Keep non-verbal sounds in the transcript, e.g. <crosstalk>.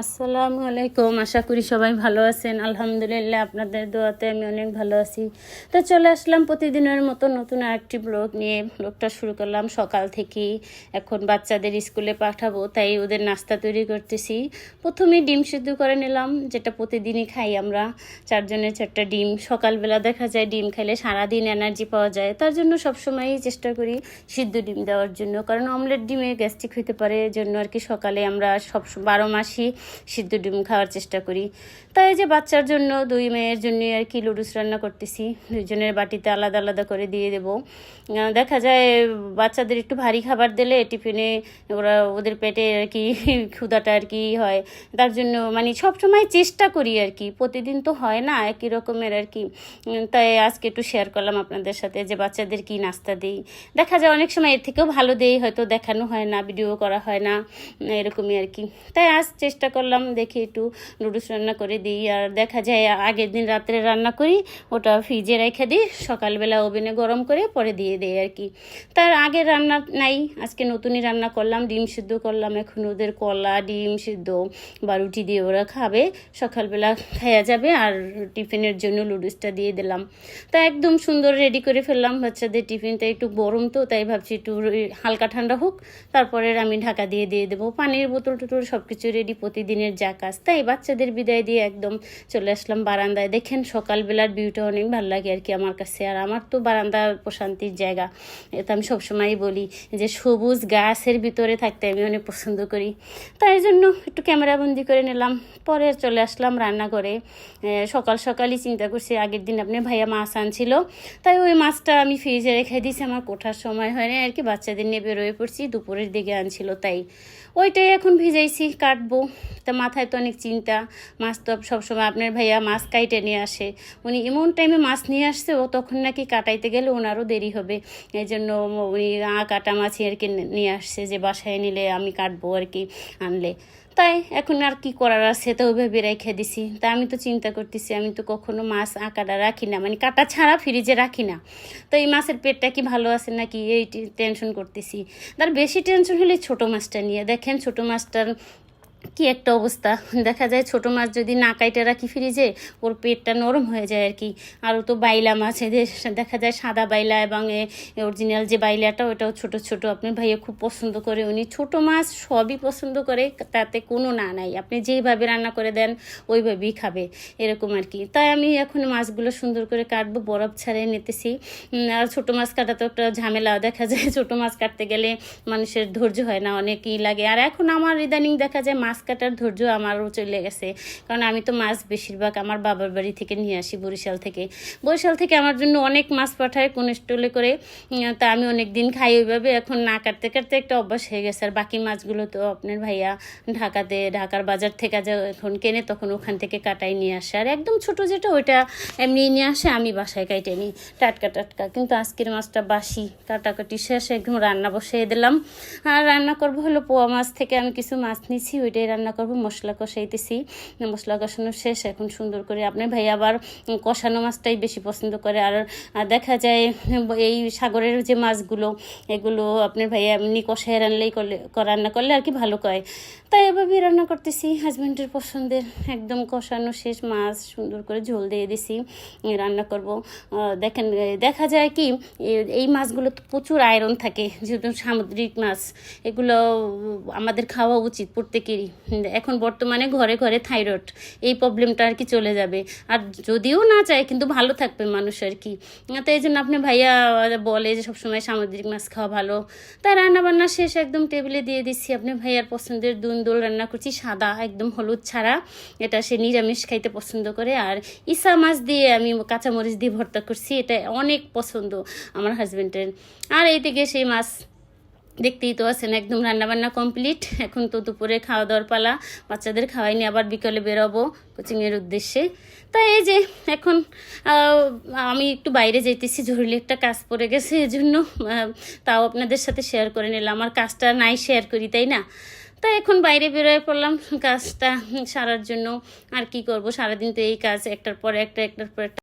আসসালামু আলাইকুম। আশা করি সবাই ভালো আছেন। আলহামদুলিল্লাহ আপনাদের দোয়াতে আমি অনেক ভালো আছি। তো চলে আসলাম প্রতিদিনের মতো নতুন আরেকটি ব্লগ নিয়ে। ব্লগটা শুরু করলাম সকাল থেকে এখন বাচ্চাদের স্কুলে পাঠাবো, তাই ওদের নাস্তা তৈরি করতেছি। প্রথমে ডিম সিদ্ধ করে নিলাম, যেটা প্রতিদিনই খাই আমরা। চারজনের চারটা ডিম। সকালবেলা দেখা যায় ডিম খাইলে সারাদিন এনার্জি পাওয়া যায়। তার জন্য সবসময়ই চেষ্টা করি সিদ্ধ ডিম দেওয়ার জন্য। কারণ অমলেট ডিমে গ্যাস্ট্রিক হতে পারে। জন্য আর কি সকালে আমরা সব বারো মাসই সিদ্ধ ডিম খাওয়ার চেষ্টা করি। তাই যে বাচ্চার জন্য, দুই মেয়ের জন্য আর কি লুডুস রান্না করতেছি। দুইজনের বাটিতে আলাদা আলাদা করে দিয়ে দেব। দেখা যায় বাচ্চাদের একটু ভারী খাবার দিলে টিফিনে ওরা, ওদের পেটে আর কি <laughs> ক্ষুদাটা আর কি হয়। তার জন্য মানে সবসময় চেষ্টা করি আর কি। প্রতিদিন তো হয় না, একই রকমের আর কি। তাই আজকে একটু শেয়ার করলাম আপনাদের সাথে যে বাচ্চাদের কি নাস্তা দিই। দেখা যায় অনেক সময় এর থেকেও ভালো দেই, হয়তো দেখানো হয় না ভিডিও করা হয় না, এরকমই আর কি। তাই আজ চেষ্টা করলাম, দেখি একটু নুডলস রান্না করে দিই। আর দেখা যায় আগের দিন রাত্রে রান্না করি, ওটা ফ্রিজে রেখে দিই, সকালবেলা ওভেনে গরম করে পরে দিয়ে দেয় আর কি। তার আগে রান্না নাই, আজকে নতুনই রান্না করলাম, ডিম সিদ্ধ করলাম, এখন ওদের কলা, ডিম সিদ্ধ বা রুটি দিয়ে ওরা খাবে, সকালবেলা খাওয়া যাবে আর টিফিনের জন্য লুডুসটা দিয়ে দিলাম। তা একদম সুন্দর রেডি করে ফেললাম, বাচ্চাদের টিফিনটা একটু গরম তো, তাই ভাবছি একটু হালকা ঠান্ডা হোক, তারপরে আমি ঢাকা দিয়ে দিয়ে দেবো। পানির বোতল টোতল সব কিছু রেডি প্রতিদিনের যা কাজ, তাই বাচ্চাদের বিদায় দিয়ে একদম চলে আসলাম বারান্দায়। দেখেন সকালবেলার ভিউটা অনেক ভালো লাগে আর কি আমার কাছে। আর আমার তো বারান্দা প্রশান্তির জায়গা। এটা আমি সবসময়ই বলি যে সবুজ গাছের ভিতরে থাকতে আমি অনেক পছন্দ করি। তাই জন্য একটু ক্যামেরাবন্দি করে নিলাম। পরে চলে আসলাম রান্নাঘরে। সকাল সকালই চিন্তা করছি, আগের দিন আপনি ভাইয়া মাছ আনছিল। তাই ওই মাছটা আমি ফ্রিজে রেখে দিয়েছি। আমার কোঠার সময় হয়নি আর কি। বাচ্চাদের নিয়ে বেরোয় পড়ছি, দুপুরের দিকে আনছিল তাই। ওইটাই এখন ভিজাইছি, কাটবো। তা মাথায় তো অনেক চিন্তা। মাছ তো সবসময় আপনার ভাইয়া মাছ কাইটে নিয়ে আসে। উনি এমন টাইমে মাছ নিয়ে আসছে, ও তখন নাকি কাটাইতে গেলে ওনারও দেরি হবে। এই জন্য উনি কাটা মাছই আর কি নিয়ে আসছে যে বাসায় নিলে আমি কাটবো আর কি আনলে। তাই এখন আর কি করার আছে, তো ওইভাবে রেখে দিছি। তা আমি তো চিন্তা করতেছি, আমি তো কখনো মাছ আঁকাটা রাখি না মানে কাটা ছাড়া ফ্রিজে রাখি না। তো এই মাছের পেটটা কি ভালো আছে নাকি এই টেনশন করতেছি। তার বেশি টেনশন হলে ছোট মাছটা নিয়ে, দেখেন ছোট মাছটার কি একটা অবস্থা? দেখা যায় ছোট মাছ যদি না কাইটে রাখি ফ্রিজে, ওর পেটটা নরম হয়ে যায় আর কি। আরও তো বাইলা মাছ, এদের দেখা যায় সাদা বাইলা এবং অরিজিনাল যে বাইলাটা, ওটাও ছোট ছোট। আপনি ভাইয়া খুব পছন্দ করে, উনি ছোট মাছ সবই পছন্দ করে, তাতে কোনো না নাই। আপনি যেইভাবে রান্না করে দেন, ওইভাবেই খাবে, এরকম আর কি। তাই আমি এখন মাছগুলো সুন্দর করে কাটবো, বরফ ছাড়িয়ে নিতেছি। আর ছোট মাছ কাটা তো একটা ঝামেলা। দেখা যায় ছোট মাছ কাটতে গেলে মানুষের ধৈর্য হয় না, অনেকই লাগে। আর এখন আমার ইদানিং দেখা যায় মাছ কাটার ধৈর্য আমারও চলে গেছে। কারণ আমি তো মাছ বেশিরভাগ আমার বাবার বাড়ি থেকে নিয়ে আসি বরিশাল থেকে। বরিশাল থেকে আমার জন্য অনেক মাছ পাঠায় কোন স্টলে করে। তা আমি অনেক দিন খাই ওইভাবে। এখন না কাটতে কাটতে একটা অভ্যাস হয়ে গেছে। আর বাকি মাছগুলো তো আপনার ভাইয়া ঢাকাতে, ঢাকার বাজার থেকে যা এখন কেনে তখন ওখান থেকে কাটাই নিয়ে আসে। আর একদম ছোট যেটা, ওইটা এমনি নিয়ে আসে, আমি বাসায় কাইটে নিই। টাটকা টাটকা। কিন্তু আজকের মাছটা বাসি, কাটাকাটি শেষ একদম রান্না বসিয়ে দিলাম। আর রান্না করব হলো পোয়া মাছ থেকে। আমি কিছু মাছ নিছি, ওইটাই রান্না করব, মশলা কষাইতেছি। মশলা কষানো শেষ, এখন সুন্দর করে আপনার ভাই আবার কষানো মাছটাই বেশি পছন্দ করে। আর দেখা যায় এই সাগরের যে মাছগুলো, এগুলো আপনার ভাই এমনি কষায় রান্নাই করলে রান্না করলে আর কি ভালো কয় তাই এভাবেই রান্না করতেছি হাজব্যান্ডের পছন্দের। একদম কষানো শেষ মাছ, সুন্দর করে ঝোল দিয়ে দিছি, রান্না করব। দেখেন, দেখা যায় কি এই মাছগুলো তো প্রচুর আয়রন থাকে, যেহেতু সামুদ্রিক মাছ। এগুলো আমাদের খাওয়া উচিত প্রত্যেকেরই। এখন বর্তমানে ঘরে ঘরে থাইরয়েড, এই প্রবলেমটা আর কি চলে যাবে। আর যদিও না চায়, কিন্তু ভালো থাকবে মানুষ আর কি। তো এই জন্য আপনি ভাইয়া বলে যে সবসময় সামুদ্রিক মাছ খাওয়া ভালো। তাই রান্না বান্না শেষ একদম টেবিলে দিয়ে দিচ্ছি। আপনি ভাইয়ার পছন্দের দুন্দোল রান্না করছি, সাদা একদম হলুদ ছাড়া। এটা সে নিরামিষ খাইতে পছন্দ করে। আর ইসা মাছ দিয়ে আমি কাঁচামরিচ দিয়ে ভর্তা করছি, এটা অনেক পছন্দ আমার হাজব্যান্ডের আর এইদিকে সেই মাছ দেখতেই তো আছেন, একদম রান্নাবান্না কমপ্লিট এখন তো দুপুরে খাওয়া দাওয়ার পালা, বাচ্চাদের খাওয়াইনি, আবার বিকালে বেরোবো কোচিংয়ের উদ্দেশ্যে। তাই এই যে এখন আমি একটু বাইরে যেতেছি জরুরি একটা কাজ পড়ে গেছে, এজন্য তাও আপনাদের সাথে শেয়ার করে নিলাম। আমার কাজটা নাই শেয়ার করি, তাই না? তাই এখন বাইরে বেরোয় পড়লাম, কাজটা সারার জন্য। আর কি করব? সারাদিন তো এই কাজ, একটার পর একটা, একটার পর একটা।